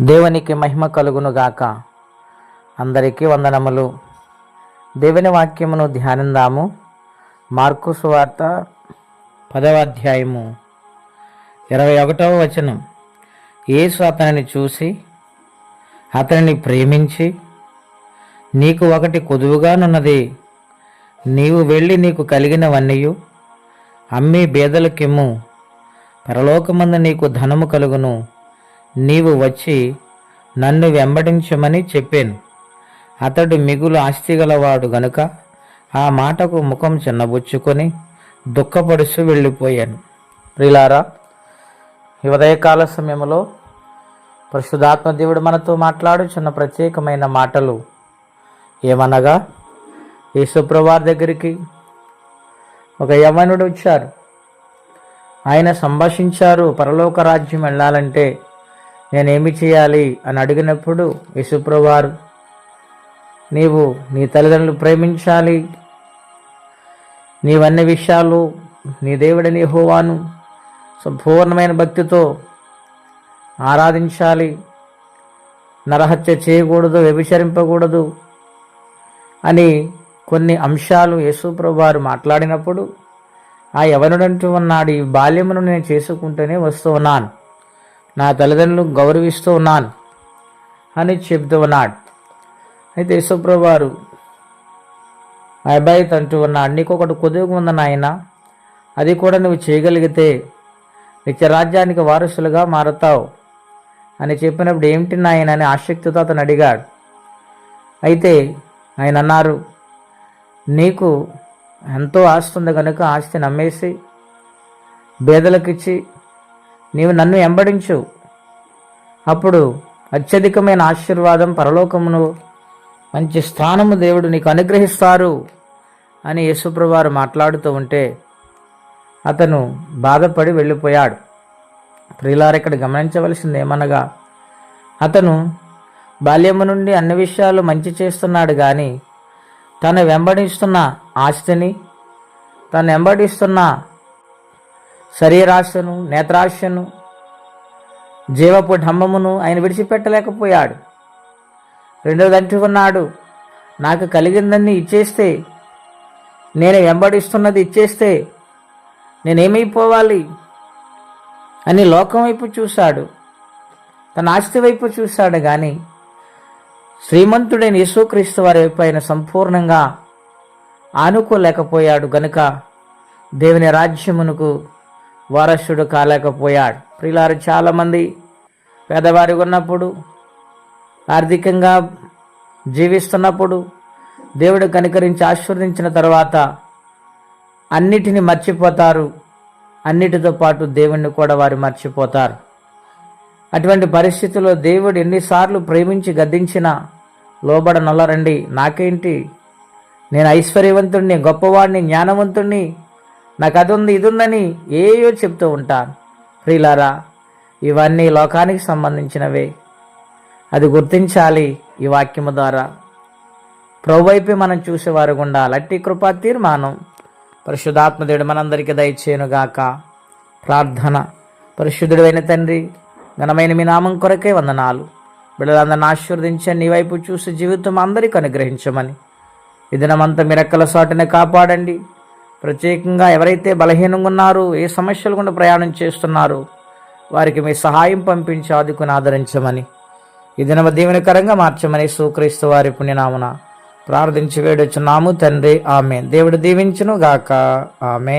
దేవునికి మహిమ కలుగును గాక అందరికీ వందనములు. దేవుని వాక్యమును ధ్యానిందాము. మార్కు సువార్త పదవ అధ్యాయము ఇరవై ఒకటవ వచనం. యేసు అతనిని చూసి అతనిని ప్రేమించి నీకు ఒకటి కొదువుగానున్నది నీవు వెళ్ళి నీకు కలిగినవన్నీయు అమ్మి బేదలకిమ్ము పరలోకమందు నీకు ధనము కలుగును. నీవు వచ్చి నన్ను వెంబడించమని చెప్పాను. అతడు మిగులు ఆస్తిగలవాడు గనుక ఆ మాటకు ముఖం చిన్నబుచ్చుకొని దుఃఖపడుస్తూ వెళ్ళిపోయాను. ప్రిలారా ఈ ఉదయకాల సమయంలో పరిశుధాత్మ దేవుడు మనతో మాట్లాడుచున్న ప్రత్యేకమైన మాటలు ఏమనగా యేసుప్రవారి దగ్గరికి ఒక యవనుడు వచ్చారు. ఆయన సంభాషించారు పరలోక రాజ్యం వెళ్ళాలంటే నేనేమి చేయాలి అని అడిగినప్పుడు యశుప్రవారు నీవు నీ తల్లిదండ్రులు ప్రేమించాలి. నీవన్ని విషయాలు నీ దేవుడని హోవాను సంపూర్ణమైన భక్తితో ఆరాధించాలి. నరహత్య చేయకూడదు వ్యభిచరింపకూడదు అని కొన్ని అంశాలు యేసుప్రభు వారు మాట్లాడినప్పుడు ఆ యవనుడంటూ ఉన్నాడు ఈ బాల్యమును నేను చేసుకుంటూనే వస్తూ ఉన్నాను. నా తల్లిదండ్రులు గౌరవిస్తూ ఉన్నాను అని చెబుతూ ఉన్నాడు. అయితే యేసుప్రభు వారు ఆ అబ్బాయి అంటూ ఉన్నాడు నీకు ఒకటి కొద్దిగా ఉంది నాయన? అది కూడా నువ్వు చేయగలిగితే నిత్య రాజ్యానికి వారసులుగా మారుతావు. అని చెప్పినప్పుడు ఏమిటి నాయన అని ఆసక్తితో అతను అడిగాడు. అయితే ఆయన అన్నారు నీకు ఎంతో ఆస్తి ఉంది కనుక ఆస్తి నమ్మేసి బేదలకిచ్చి నీవు నన్ను వెంబడించు. అప్పుడు అత్యధికమైన ఆశీర్వాదం పరలోకమును మంచి స్థానము దేవుడు నీకు అనుగ్రహిస్తారు అని యేసుప్రవారు మాట్లాడుతూ ఉంటే అతను బాధపడి వెళ్ళిపోయాడు. ప్రియులారు ఇక్కడ గమనించవలసింది ఏమనగా అతను బాల్యము నుండి అన్ని విషయాలు మంచి చేస్తున్నాడు కానీ తను వెంబడిస్తున్న ఆస్తిని తను వెంబడిస్తున్న శరీరాశను నేత్రాశను జీవపు ఢమ్మమును ఆయన విడిచిపెట్టలేకపోయాడు. రెండోది అంటున్నాడు నాకు కలిగిందని ఇచ్చేస్తే నేను వెంబడిస్తున్నది ఇచ్చేస్తే నేనేమైపోవాలి అని లోకం వైపు చూశాడు. తన ఆస్తి వైపు చూశాడు కానీ శ్రీమంతుడైన యేసుక్రీస్తు వారి వైపు ఆయన సంపూర్ణంగా ఆనుకోలేకపోయాడు గనుక దేవుని రాజ్యమునకు వారసుడు కాలేకపోయాడు. ప్రియులారు చాలామంది పేదవారి ఉన్నప్పుడు ఆర్థికంగా జీవిస్తున్నప్పుడు దేవుడు కనికరించి ఆశీర్వదించిన తర్వాత అన్నిటిని మర్చిపోతారు. అన్నిటితో పాటు దేవుణ్ణి కూడా వారు మర్చిపోతారు. అటువంటి పరిస్థితుల్లో దేవుడు ఎన్నిసార్లు ప్రేమించి గద్దించినా లోబడ నల్లరండి నాకేంటి? నేను ఐశ్వర్యవంతుడిని గొప్పవాడిని జ్ఞానవంతుణ్ణి నాకు అది ఉంది ఇది ఉందని ఏయో చెప్తూ ఉంటాను. ప్రియులారా ఇవన్నీ లోకానికి సంబంధించినవే. అది గుర్తించాలి ఈ వాక్యము ద్వారా. ప్రభువైపు మనం చూసేవారు గుండా లట్టి కృపా తీర్మానం. పరిశుద్ధాత్మదేవుడు మనందరికీ దయచేయునుగాక. ప్రార్థన. పరిశుద్ధుడైన తండ్రి ఘనమైన మీ నామం కొరకే వందనాలు. బిడ్డలందరిని ఆశీర్వదించండి నీ వైపు చూసి జీవితం అందరికీ అనుగ్రహించమని. ఈ మిరక్కల మీ సాటుని కాపాడండి. ప్రత్యేకంగా ఎవరైతే బలహీనంగా ఉన్నారో ఏ సమస్యలు గుండా ప్రయాణం చేస్తున్నారో వారికి మీ సహాయం పంపించి ఆదుకుని ఆదరించమని. ఈ దినమ దీవెనకరంగా మార్చమని సూక్రీస్తు వారి పుణ్యనామున ప్రార్థించి వేడొచ్చున్నాము తండ్రి. ఆమె దేవుడు దీవించును గాక ఆమె